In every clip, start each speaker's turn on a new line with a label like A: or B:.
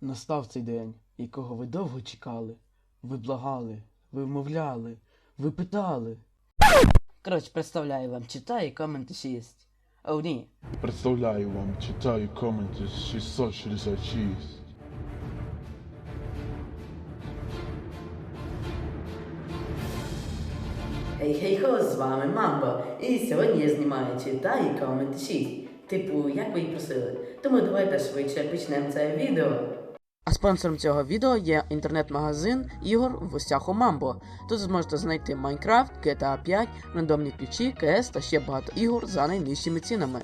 A: Настав цей день, якого ви довго чекали. Ви благали, ви вмовляли, ви питали.
B: Коротше, представляю вам, читаю коменти 6. О, ні.
C: Представляю вам, читаю коменти 666.
D: Хей хей хо, з вами Мамбо. І сьогодні я знімаю читай комент 6. Типу, як ви і просили. Тому давайте швидше почнемо це відео.
B: А спонсором цього відео є інтернет-магазин ігор в гостях у Мамбо. Тут зможете знайти Minecraft, GTA 5, рандомні ключі, КС та ще багато ігор за найнижчими цінами.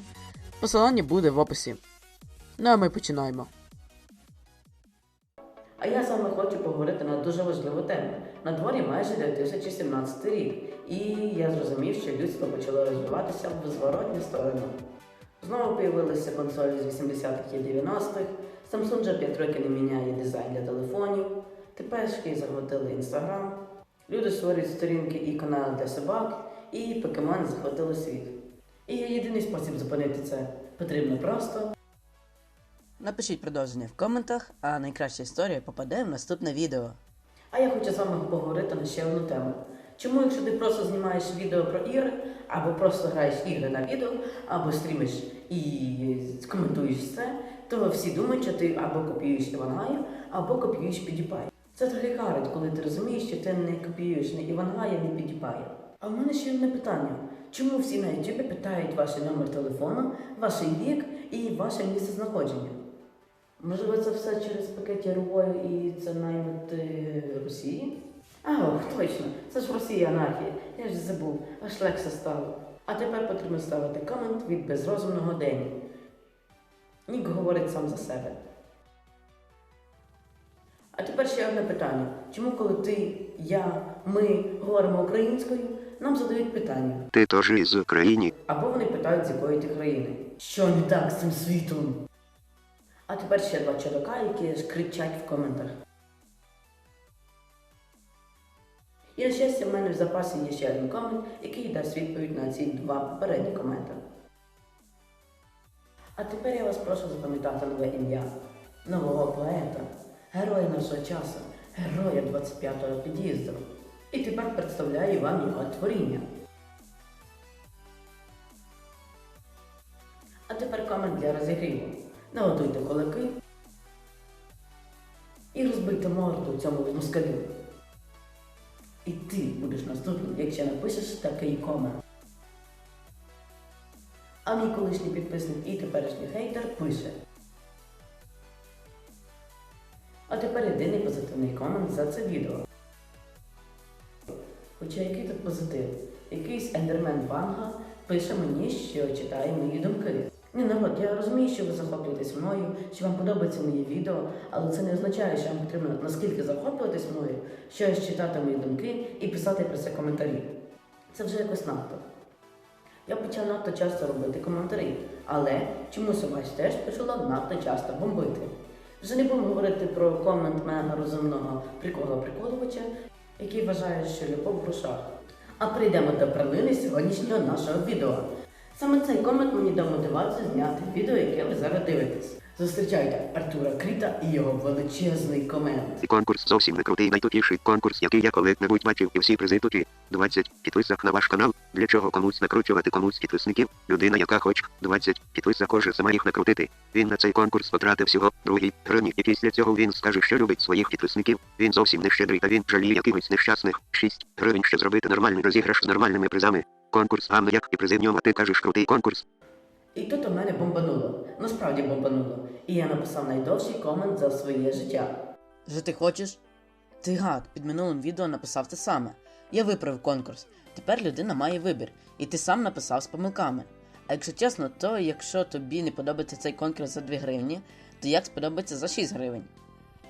B: Посилання буде в описі. Ну а ми починаємо.
D: А я з вами хочу поговорити на дуже важливу тему. На дворі майже 2017 рік, і я зрозумів, що людство почало розвиватися в зворотню сторону. Знову появилися консолі з 80-х і 90-х, Samsung вже 5 років не міняє дизайн для телефонів, тепер захватили Instagram, люди створюють сторінки і канали для собак, і покемони захватили світ. І єдиний спосіб зупинити це. Потрібно просто
B: Напишіть продовження в коментах, а найкраща історія попаде в наступне відео.
D: А я хочу з вами поговорити на ще одну тему. Чому, якщо ти просто знімаєш відео про ігри, або просто граєш ігри на відео, або стрімиш і коментуєш це, то всі думають, що ти або копіюєш Івангая, або копіюєш PewDiePie. Це трохи харить, коли ти розумієш, що ти не копіюєш ні Івангая, ні PewDiePie. А в мене ще одне питання. Чому всі на YouTube питають ваш номер телефону, ваш вік і ваше місце знаходження? Можливо, це все через пакеті Рувою і це наймити Росії? А, точно, це ж Росія анархія. Я ж забув, аж легше стало. А тепер потрібно ставити комент від безрозумного Дені. Нік говорить сам за себе. А тепер ще одне питання. Чому коли ти, я, ми говоримо українською, нам задають питання?
E: Ти теж із України.
D: Або вони питають, з якої ти країни. Що не так з цим світом? А тепер ще два чоловіка, які ж кричать в коментах. На щастя, в мене в запасі є ще один комент, який дасть відповідь на ці два попередні коменти. А тепер я вас прошу запам'ятати нове ім'я нового поета, героя нашого часу, героя 25-го під'їзду. І тепер представляю вам його творіння. А тепер комент для розігріву. Наготуйте кулаки і розбийте морду цьому москалю. І ти будеш наступним, якщо напишеш такий комент. А мій колишній підписник і теперішній хейтер пише. А тепер єдиний позитивний комент за це відео. Хоча який тут позитив? Якийсь ендермен Ванга пише мені, що читає мої думки. Ні, народ, я розумію, що ви захоплюєтесь мною, що вам подобається моє відео, але це не означає, що вам потрібно наскільки захоплюватись мною, щось читати мої думки і писати про це коментарі. Це вже якось надто. Я почав надто часто робити коментарі, але чомусь вас теж почало надто часто бомбити. Вже не будемо говорити про комент мега розумного прикола приколувача, який вважає, що любов в грошах. А прийдемо до прилини сьогоднішнього нашого відео. Саме цей комент мені дав мотивацію зняти відео, яке ви зараз дивитесь. Зустрічайте Артура Кріта і його величезний комент.
E: Конкурс зовсім не крутий, найтупіший конкурс, який я коли-небудь бачив, і всі призи туті. 20 підписок на ваш канал. Для чого комусь накручувати комусь підписників? Людина, яка хоч 20 підписок може сама їх накрутити. Він на цей конкурс потратив всього другий гривні, і після цього він скаже, що любить своїх підписників. Він зовсім не щедрий, та він жаліє якихось нещасних 6 гривень, щоб зробити нормальний розіграш з нормальними призами. Конкурс гамно як і призи в ньому, а ти кажеш крутий конкурс.
D: І тут у мене бомбануло. Насправді бомбануло. І я написав найдовший комент за своє життя.
B: Жити хочеш? Ти гад, під минулим відео написав те саме. Я виправив конкурс. Тепер людина має вибір, і ти сам написав з помилками. А якщо чесно, то якщо тобі не подобається цей конкурс за 2 гривні, то як сподобається за 6 гривень?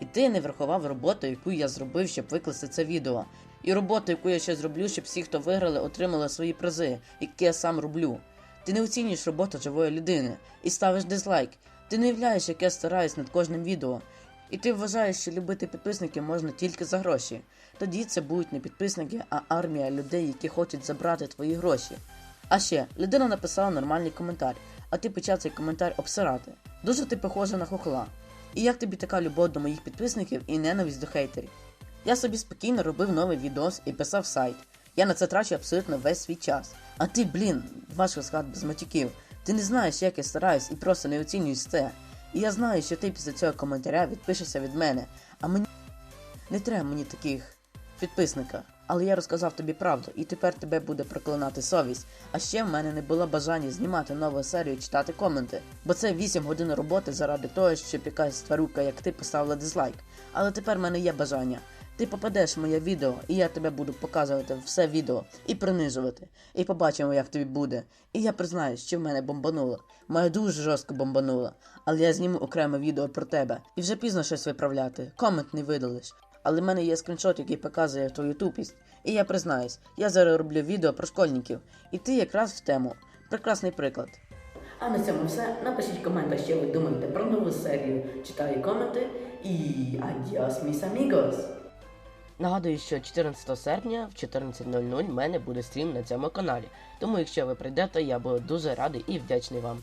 B: І ти не врахував роботу, яку я зробив, щоб викласти це відео. І роботу, яку я ще зроблю, щоб всі, хто виграли, отримали свої призи, які я сам роблю. Ти не оцінюєш роботу живої людини і ставиш дизлайк. Ти не уявляєш, як я стараюсь над кожним відео. І ти вважаєш, що любити підписників можна тільки за гроші. Тоді це будуть не підписники, а армія людей, які хочуть забрати твої гроші. А ще людина написала нормальний коментар, а ти почав цей коментар обсирати. Дуже ти похожа на хохла.
D: І як тобі така любов до моїх підписників і ненависть до хейтерів? Я собі спокійно робив новий відос і писав сайт. Я на це трачу абсолютно весь свій час. А ти, блін, важко сказати без матюків. Ти не знаєш, як я стараюсь і просто не оцінюєш це. І я знаю, що ти після цього коментаря відпишешся від мене, а мені не треба мені таких підписника. Але я розказав тобі правду, і тепер тебе буде проклинати совість. А ще в мене не було бажання знімати нову серію і читати коменти. Бо це 8 годин роботи заради того, щоб якась тварюка, як ти, поставила дизлайк. Але тепер в мене є бажання. Ти попадеш в моє відео, і я тебе буду показувати все відео і принижувати. І побачимо, як тобі буде. І я признаюсь, що в мене бомбануло. Мене дуже жорстко бомбануло. Але я зніму окреме відео про тебе. І вже пізно щось виправляти. Комент не видалиш. Але в мене є скріншот, який показує твою тупість. І я признаюсь, я зараз роблю відео про школьників. І ти якраз в тему. Прекрасний приклад.
F: А на цьому все. Напишіть в що ви думаєте про нову серію. Читаю коменти і адіос, міс амігос.
G: Нагадую, що 14 серпня в 14.00 в мене буде стрім на цьому каналі. Тому якщо ви прийдете, я буду дуже радий і вдячний вам.